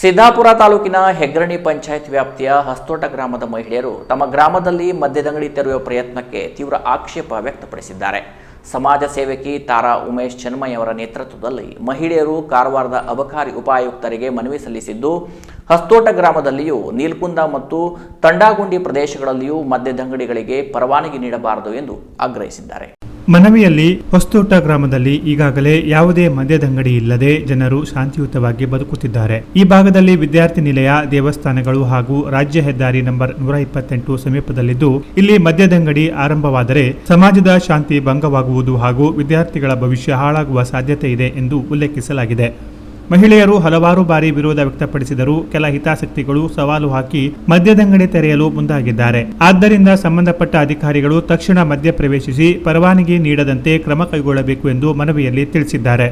ಸಿದ್ದಾಪುರ ತಾಲೂಕಿನ ಹೆಗ್ರಣಿ ಪಂಚಾಯತ್ ವ್ಯಾಪ್ತಿಯ ಹಸ್ತೋಟ ಗ್ರಾಮದ ಮಹಿಳೆಯರು ತಮ್ಮ ಗ್ರಾಮದಲ್ಲಿ ಮದ್ಯದಂಗಡಿ ತೆರೆಯುವ ಪ್ರಯತ್ನಕ್ಕೆ ತೀವ್ರ ಆಕ್ಷೇಪ ವ್ಯಕ್ತಪಡಿಸಿದ್ದಾರೆ. ಸಮಾಜ ಸೇವಕಿ ತಾರಾ ಉಮೇಶ್ ಚೆನ್ಮಯ್ ಅವರ ನೇತೃತ್ವದಲ್ಲಿ ಮಹಿಳೆಯರು ಕಾರವಾರದ ಅಬಕಾರಿ ಉಪಾಯುಕ್ತರಿಗೆ ಮನವಿ ಸಲ್ಲಿಸಿದ್ದು, ಹಸ್ತೋಟ ಗ್ರಾಮದಲ್ಲಿಯೂ ನೀಲ್ಕುಂದ ಮತ್ತು ತಂಡಾಗುಂಡಿ ಪ್ರದೇಶಗಳಲ್ಲಿಯೂ ಮದ್ಯದಂಗಡಿಗಳಿಗೆ ಪರವಾನಗಿ ನೀಡಬಾರದು ಎಂದು ಆಗ್ರಹಿಸಿದ್ದಾರೆ. ಮನವಿಯಲ್ಲಿ ಹೊಸ್ತೋಟ ಗ್ರಾಮದಲ್ಲಿ ಈಗಾಗಲೇ ಯಾವುದೇ ಮದ್ಯದಂಗಡಿ ಇಲ್ಲದೆ ಜನರು ಶಾಂತಿಯುತವಾಗಿ ಬದುಕುತ್ತಿದ್ದಾರೆ. ಈ ಭಾಗದಲ್ಲಿ ವಿದ್ಯಾರ್ಥಿ ನಿಲಯ, ದೇವಸ್ಥಾನಗಳು ಹಾಗೂ ರಾಜ್ಯ ಹೆದ್ದಾರಿ ನಂಬರ್ ನೂರ ಇಪ್ಪತ್ತೆಂಟು ಸಮೀಪದಲ್ಲಿದ್ದು, ಇಲ್ಲಿ ಮದ್ಯದಂಗಡಿ ಆರಂಭವಾದರೆ ಸಮಾಜದ ಶಾಂತಿ ಭಂಗವಾಗುವುದು ಹಾಗೂ ವಿದ್ಯಾರ್ಥಿಗಳ ಭವಿಷ್ಯ ಹಾಳಾಗುವ ಸಾಧ್ಯತೆ ಇದೆ ಎಂದು ಉಲ್ಲೇಖಿಸಲಾಗಿದೆ. ಮಹಿಳೆಯರು ಹಲವಾರು ಬಾರಿ ವಿರೋಧ ವ್ಯಕ್ತಪಡಿಸಿದರೂ ಕೆಲ ಹಿತಾಸಕ್ತಿಗಳು ಸವಾಲು ಹಾಕಿ ಮದ್ಯದಂಗಡಿ ತೆರೆಯಲು ಮುಂದಾಗಿದ್ದಾರೆ. ಆದ್ದರಿಂದ ಸಂಬಂಧಪಟ್ಟ ಅಧಿಕಾರಿಗಳು ತಕ್ಷಣ ಮಧ್ಯ ಪ್ರವೇಶಿಸಿ ಪರವಾನಗಿ ನೀಡದಂತೆ ಕ್ರಮ ಕೈಗೊಳ್ಳಬೇಕು ಎಂದು ಮನವಿಯಲ್ಲಿ ತಿಳಿಸಿದ್ದಾರೆ.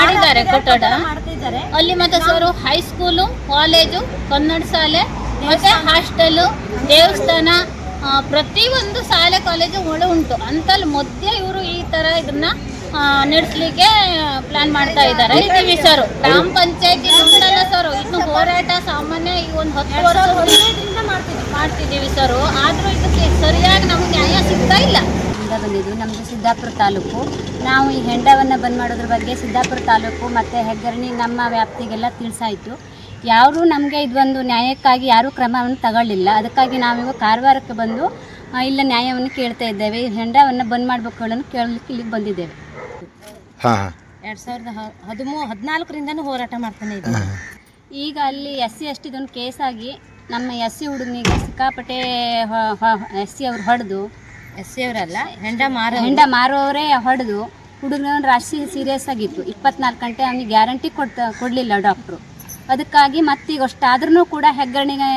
ಮಾಡಿದ್ದಾರೆ. ಕಟ್ಟಡ ಅಲ್ಲಿ ಮತ್ತೆ ಸರ್ ಹೈಸ್ಕೂಲು ಕಾಲೇಜು ಕನ್ನಡ ಶಾಲೆ ಮತ್ತೆ ಹಾಸ್ಟೆಲ್ ದೇವಸ್ಥಾನ ಪ್ರತಿಯೊಂದು ಶಾಲೆ ಕಾಲೇಜು ಒಳ ಉಂಟು. ಅಂತಲ್ಲಿ ಮೊದಲೇ ಇವರು ಈ ತರ ಇದನ್ನ ನಡೆಸಲಿಕ್ಕೆ ಪ್ಲಾನ್ ಮಾಡ್ತಾ ಇದ್ದಾರೆ ಸರ್ ಗ್ರಾಮ ಪಂಚಾಯತಿ ಸರ್ ಇನ್ನು ಹೋರಾಟ ಸಾಮಾನ್ಯ ಈ ಒಂದು ಹತ್ತು ವರ್ಷದಿಂದ ಮಾಡ್ತೀವಿ ಮಾಡ್ತಿದ್ದೀವಿ ಸರ್. ಆದರೂ ಇದಕ್ಕೆ ಸರಿಯಾಗಿ ನಮ್ಗೆ ನ್ಯಾಯ ಸಿಗ್ತಾ ಇಲ್ಲ. ಬಂದಿದ್ವಿ. ನಮ್ಮದು ಸಿದ್ದಾಪುರ ತಾಲೂಕು. ನಾವು ಈ ಹೆಂಡವನ್ನು ಬಂದ್ ಮಾಡೋದ್ರ ಬಗ್ಗೆ ಸಿದ್ದಾಪುರ ತಾಲೂಕು ಮತ್ತು ಹೆಗ್ಗರಣಿ ನಮ್ಮ ವ್ಯಾಪ್ತಿಗೆಲ್ಲ ತಿಳಿಸಾಯಿತು. ಯಾರೂ ನಮಗೆ ಇದೊಂದು ನ್ಯಾಯಕ್ಕಾಗಿ ಯಾರೂ ಕ್ರಮವನ್ನು ತಗೊಳ್ಳಿಲ್ಲ. ಅದಕ್ಕಾಗಿ ನಾವಿವಾಗ ಕಾರವಾರಕ್ಕೆ ಬಂದು ಇಲ್ಲ ನ್ಯಾಯವನ್ನು ಕೇಳ್ತಾ ಇದ್ದೇವೆ. ಈ ಹೆಂಡವನ್ನು ಬಂದ್ ಮಾಡಬೇಕು ಹೇಳೋನು ಕೇಳಲಿಕ್ಕೆ ಇಲ್ಲಿಗೆ ಬಂದಿದ್ದೇವೆ. ಹಾಂ ಎರಡು ಸಾವಿರದ ಹದಿಮೂ ಹದಿನಾಲ್ಕರಿಂದನೂ ಹೋರಾಟ ಮಾಡ್ತಾನೆ ಇದ್ದೀವಿ ಈಗ ಅಲ್ಲಿ ಎಸ್ ಸಿ ಎಸ್ ಟಿದೊಂದು ಕೇಸಾಗಿ ಆಗಿ ನಮ್ಮ ಎಸ್ ಸಿ ಹುಡುಗನಿಗೆ ಸಿಕ್ಕಾಪಟ್ಟೆ ಎಸ್ ಸಿ ಅವ್ರು ಹೊಡೆದು ಎಸ್ ಸಿ ಅವರಲ್ಲ ಹೆಂಡ ಮಾರ ಹೆಂಡ ಮಾರೋರೇ ಹೊಡೆದು ಹುಡುಗನ ರಾಶಿ ಸೀರಿಯಸ್ ಆಗಿತ್ತು. ಇಪ್ಪತ್ನಾಲ್ಕು ಗಂಟೆ ಅವನಿಗೆ ಗ್ಯಾರಂಟಿ ಕೊಡ್ತಾ ಕೊಡಲಿಲ್ಲ ಡಾಕ್ಟ್ರು. ಅದಕ್ಕಾಗಿ ಮತ್ತೀಗ ಅಷ್ಟಾದ್ರೂ ಕೂಡ ಹೆಗ್ಗಣಿಗೆ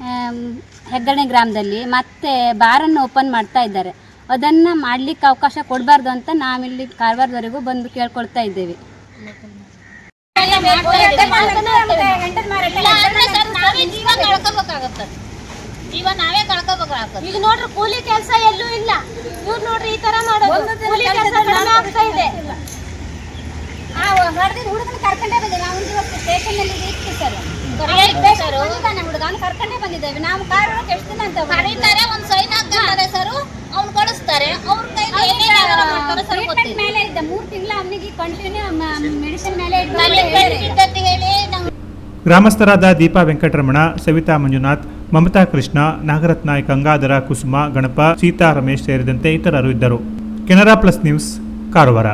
ಹೆಗ್ಗರಣೆ ಹೆಗ್ಗಣಿ ಗ್ರಾಮದಲ್ಲಿ ಮತ್ತೆ ಬಾರನ್ನು ಓಪನ್ ಮಾಡ್ತಾ ಇದ್ದಾರೆ. ಅದನ್ನು ಮಾಡಲಿಕ್ಕೆ ಅವಕಾಶ ಕೊಡಬಾರ್ದು ಅಂತ ನಾವಿಲ್ಲಿ ಕಾರವಾರದವರೆಗೂ ಬಂದು ಕೇಳ್ಕೊಳ್ತಾ ಇದ್ದೇವೆ. ಇಲ್ಲ ನಾವೇ ಜೀವ ಜೀವ ನಾವೇ ಕಳ್ಕೋಬೇಕಾಗತ್ತೆ ಈಗ ನೋಡ್ರಿ ಕೂಲಿ ಕೆಲಸ ಎಲ್ಲೂ ಇಲ್ಲ. ಇವ್ರು ನೋಡ್ರಿ ಈ ತರ ಮಾಡೋದು. ಕೂಲಿ ಕೆಲಸ ಕಡಿಮೆ ಆಗ್ತಾ ಇದೆ. ಹುಡುಗನ ಕರ್ಕೊಂಡೇ ಬಂದಿದ್ದೇವೆ ನಾವು ಇವತ್ತು ಸ್ಟೇಷನ್ನಲ್ಲಿ ಇತ್ತು ಸರ್ ಹುಡುಗನ ಕರ್ಕೊಂಡೇ ಬಂದಿದ್ದೇವೆ ನಾವು ಕಾರು ಎಷ್ಟು ದಿನ ಅಂತ ಕರೀತಾರೆ ಒಂದ್ ಸೈನ್ ಹಾಕ್ತಾರೆ ಸರ್ ಅವ್ನು ಕಳಿಸ್ತಾರೆ. ಅವ್ರ ಕೈಲಿ ಏನೇನ್ ವ್ಯವಹಾರ ಸರ್ ಟ್ರೀಟ್ಮೆಂಟ್ ಮೇಲೆ ಇದ್ದ ಮೂರು ತಿಂಗಳು ಅವನಿಗೆ ಕಂಟಿನ್ಯೂ ಮೆಡಿಸಿನ್ ಮೇಲೆ ಇಟ್ಟು ಹೇಳಿ. ಗ್ರಾಮಸ್ಥರಾದ ದೀಪಾ ವೆಂಕಟರಮಣ ಸವಿತಾ ಮಂಜುನಾಥ್ ಮಮತಾ ಕೃಷ್ಣ ನಾಗರತ್ನ ಗಂಗಾಧರ ಕುಸುಮ ಗಣಪ ಸೀತಾ ರಮೇಶ್ ಸೇರಿದಂತೆ ಇತರರು ಇದ್ದರು. Canara plus news Karwar.